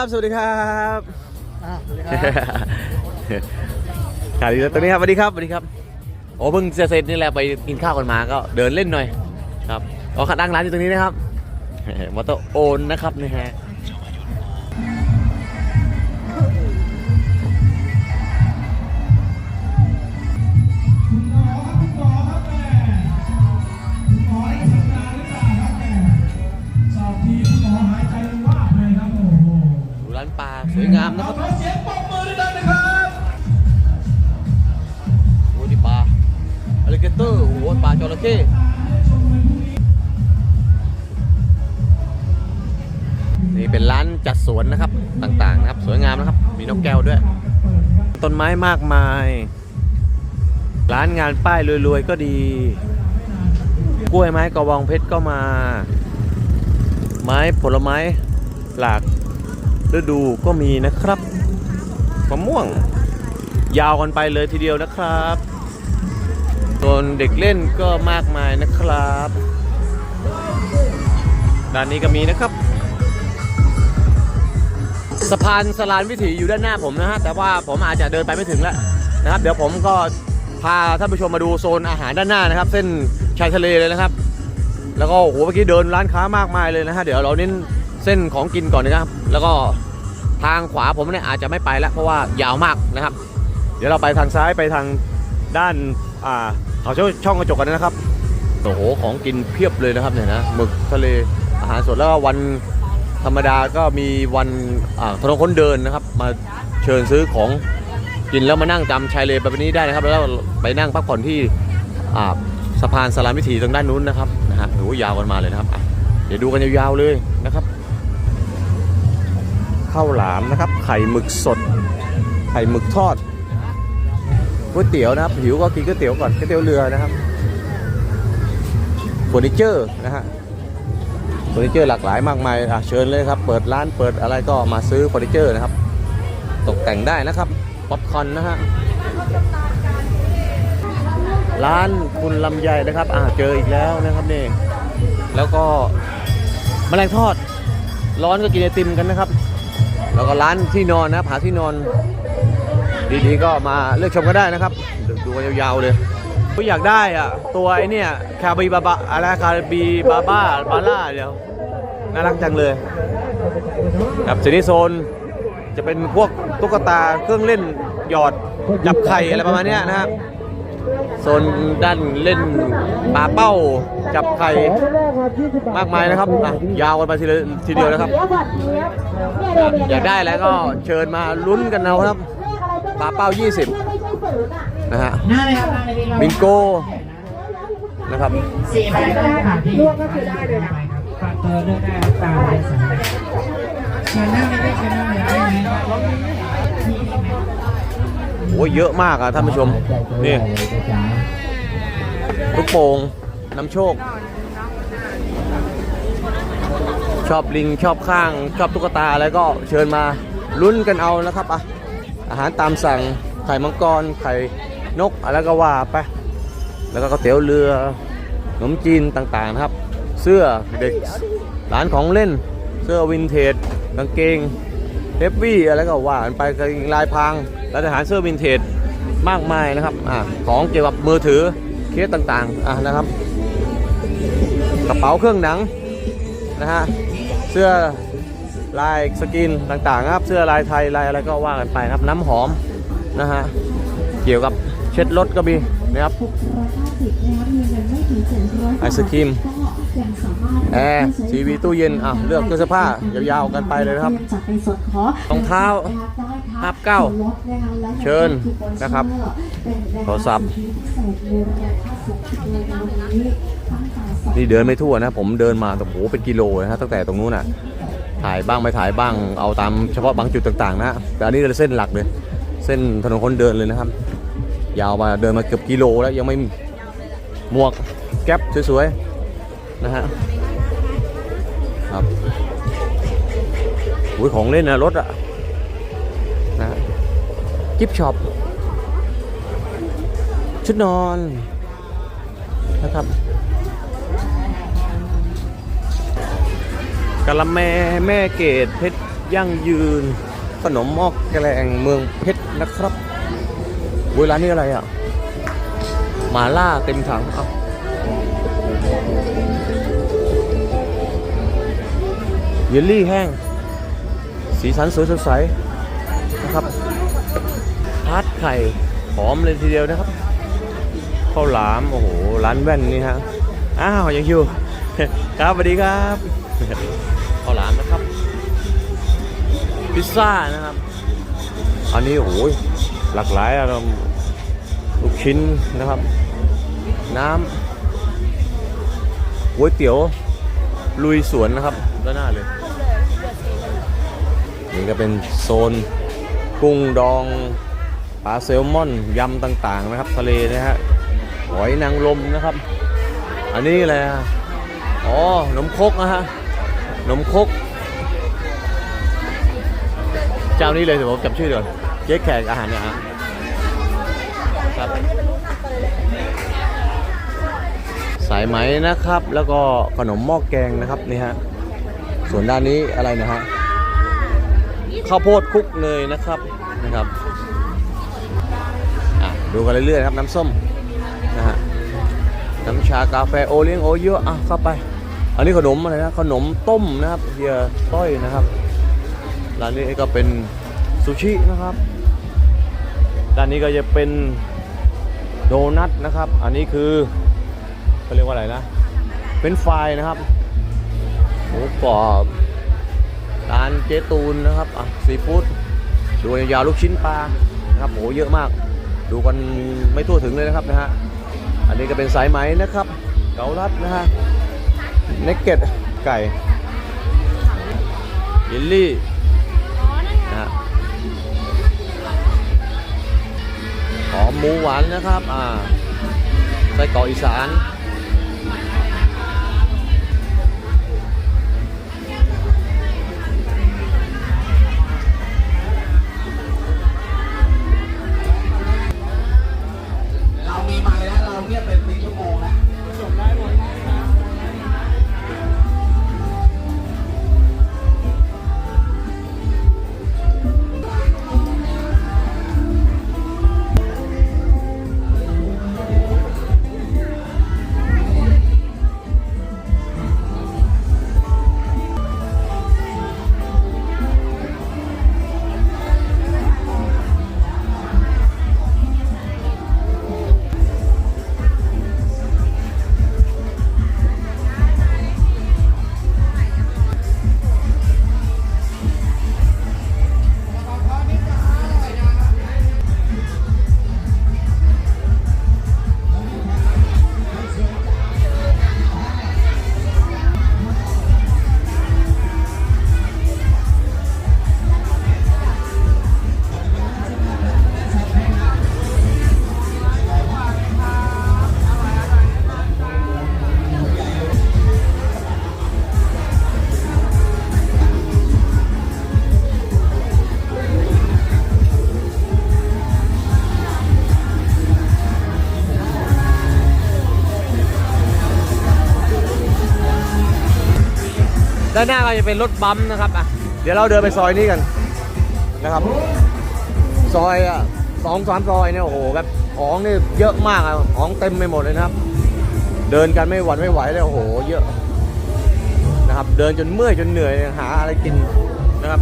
ครับ สวัสดีครับอะสวัสดีครับขายดีแล้วตรงนี้ครับสวัสดีครับสวัสดีครับ โอ้เพิ่งจะเสร็จนี่แหละไปกินข้าวกันมาก็เดินเล่นหน่อย ครับก็ขัดตั้งร้านอยู่ตรงนี้นะครับมอเตอร์โอนนะครับนี่ฮะ จระเข้นี่เป็นร้านจัดสวนนะครับต่างๆนะครับ สวยงามนะครับ มีนกแก้วด้วย ต้นไม้มากมาย ร้านงานป้ายรวยๆก็ดี กล้วยไม้กระบองเพชรก็มา ไม้ผลไม้หลากฤดูก็มีนะครับมะม่วง ยาวกันไปเลยทีเดียวนะครับ ส่วนเด็กเล่นก็มากมายนะครับ ด้านนี้ก็มีนะครับ สะพานสลานวิถีอยู่ด้านหน้าผมนะฮะ แต่ว่าผมอาจจะเดินไปไม่ถึงแล้วนะครับ เดี๋ยวผมก็พาท่านผู้ชมมาดูโซนอาหารด้านหน้านะครับ เส้นชายทะเลเลยนะครับ แล้วก็โอ้โหเมื่อกี้เดินร้านค้ามากมายเลยนะฮะ เดี๋ยวเราเน้นเส้นของกินก่อนนะครับ แล้วก็ทางขวาผมเนี่ยอาจจะไม่ไปแล้วเพราะว่ายาวมากนะครับ เดี๋ยวเราไปทางซ้ายไปทางด้านอ่า เขาช่องช่องกระจกกันนะครับ โอ้โห ของกินเพียบเลยนะครับเนี่ยนะ หมึกทะเล อาหารสดแล้วก็วันธรรมดาก็มีวันอ่าถนนคนเดินนะครับ มาเชิญซื้อของกินแล้วมานั่งจำชายเลนแบบนี้ได้นะครับ แล้วก็ไปนั่งพักผ่อนที่อ่าสะพานสลามวิถีทางด้านนู้นนะครับนะฮะโอ้โหยาวกันมาเลยนะครับอะเดี๋ยวดูกันยาวๆเลยนะครับข้าวหลามนะครับ ไข่หมึกสด ไข่หมึกทอด ก๋วยเตี๋ยวนะครับหิวก็กินก๋วยเตี๋ยวก่อนก๋วยเตี๋ยวเรือนะครับเฟอร์นิเจอร์นะฮะเฟอร์นิเจอร์หลากหลายมากมายอะเชิญเลยครับ เปิดร้านเปิดอะไรก็มาซื้อเฟอร์นิเจอร์นะครับ ตกแต่งได้นะครับป๊อปคอร์นนะฮะร้านคุณลำไยนะครับอ่าเจออีกแล้วนะครับนี่แล้วก็มแมลงทอด ร้อนก็กินไอติมกันนะครับ แล้วก็ร้านที่นอนนะครับหาที่นอน ดีๆก็มาเลือกชมก็ได้นะครับ ดูยาวๆเลยก็อยากได้อะ ตัวไอเนี่ยคาบีบาบาอะไรคาบีบาบ้าบาร่าเดี๋ยวน่ารักจังเลยครับทีนี้โซนจะเป็นพวกตุ๊กตาเครื่องเล่นหยอดจับไข่อะไรประมาณนี้นะครับโซนด้านเล่นปลาเป้าจับไข่มากมายนะครับยาวกันไปทีละทีเดียวนะครับ อยากได้แล้วก็เชิญมาลุ้นกันเอาครับ ปลาเป้า 20 นะฮะหน้าเลยครับหน้าเลยพี่บิงโกนะครับสี่ใบก็ได้ค่ะพี่ลวกก็คือได้เลยนะฝากตัวเลือกได้ครับตามเลยสองใบเชิญนั่งเลยพี่เชิญนั่งเลยได้ไหมโอ้ยเยอะมากอะท่านผู้ชม นี่ลูกโป่งน้ำโชค ชอบลิงชอบข้าง ชอบตุ๊กตาอะไรก็เชิญมาลุ้นกันเอานะครับอะ อาหารตามสั่งไข่มังกรไข่นกอะไรก็ว่าไปแล้วก็ก๋วยเตี๋ยวเรือขนมจีนต่างๆนะครับ เสื้อเด็กร้านของเล่น เสื้อวินเทจกางเกงเฮฟวี่อะไรก็ว่ากันไปกางเกงลายพรางร้านอาหารเสื้อวินเทจมากมายนะครับอของเกี่ยวกับมือถือเคสต่างๆอะนะครับ กระเป๋าเครื่องหนังนะฮะเสื้อ ลายสกินต่างๆครับ เสื้อลายไทยลายอะไรก็ว่ากันไปครับ น้ำหอมนะฮะเกี่ยวกับเช็ดรถก็มีนะครับไอศครีมแอร์ทีวีตู้เย็นอะเลือกเครื่องเสื้อผ้ายาวๆกันไปเลยนะครับรองเท้าภาพเก้าเก้าเชิญนะครับโทรศัพท์นี่เดินไม่ทั่วนะ ผมเดินมาโอ้โหเป็นกิโลนะฮะตั้งแต่ตรงนู้นอะ ถ่ายบ้างไม่ถ่ายบ้าง เอาตามเฉพาะบางจุดต่างๆ นะ แต่อันนี้เป็นเส้นหลักเลย เส้นถนนคนเดินเลยนะครับ ยาวมาเดินมาเกือบกิโลแล้วยังไม่มีหมวกแก๊ปสวยๆนะฮะครับอุ้ยของเล่นนะรถอะนะฮะกิฟช็อปชุดนอนนะครับ กะละแมแม่เกดเพชรยั่งยืน ขนมหม้อแกงเมืองเพชรนะครับเวลานนี้อะไรอะหมาล่าเต็มถังเอาเยลลี่แห้ง สีสันสวยสดใสนะครับทาร์ตไข่หอมเลยทีเดียวนะครับข้าวหลาม โอ้โห ร้านแว่นนี่ฮะ อ้าว ยังอยู่ ครับสวัสดีครับ พิซซ่านะครับ อันนี้โอ้โหลากหลายอารมณ์ลูกชิ้นนะครับ น้ำก๋วยเตี๋ยว ลุยสวนนะครับด้านหน้าเลย นี่ก็เป็นโซนกุ้งดองปลาแซลมอนยำต่างๆนะครับ ทะเลนะฮะหอยนางรมนะครับ อันนี้อะไรอะอ๋อขนมคกนะฮะขนมคก เจ้านี้เลยเดี๋ยวผมจำชื่อเดี๋ยเจ๊แขกอาหารเนี่ยฮะครับสายไหมนะครับ แล้วก็ขนมหม้อแกงนะครับนี่ฮะส่วนด้านนี้อะไรนะฮะข้าวโพดคุกเนยนะครับนะครับดูกันเรื่อยๆนะครับน้ำส้มนะฮะน้ำชากาแฟโอเลี้ยงโอเยอะอะเข้าไป อันนี้ขนมอะไรนะขนมต้มนะครับเฮียต้อยนะครับ ร้านนี้ก็เป็นซูชินะครับ ด้านนี้ก็จะเป็นโดนัทนะครับ อันนี้คือเขาเรียกว่าอะไรนะ เป็นไฟนะครับหมูกรอบร้านเจตูนนะครับอะซีฟู้ดดูยาวลูกชิ้นปลานะครับโหเยอะมาก ดูกันไม่ทั่วถึงเลยนะครับนะฮะอันนี้ก็เป็นสายไหมนะครับเกาลัดนะฮะเนกเก็ตไก่เยลลี่ หอมหมูหวานนะครับ อ่าไส้กรอกอีสานานหน้าก็จะเป็นรถบัมป์นะครับอะเดี๋ยวเราเดินไปซอยนี้กันนะครับ ซอยอะสองสามซอยเนี่ยโอ้โหแบบของนี่เยอะมากอะของเต็มไปหมดเลยนะครับ เดินกันไม่หวั่นไม่ไหวเลยโอ้โห เยอะนะครับ เดินจนเมื่อยจนเหนื่อยหาอะไรกินนะครับ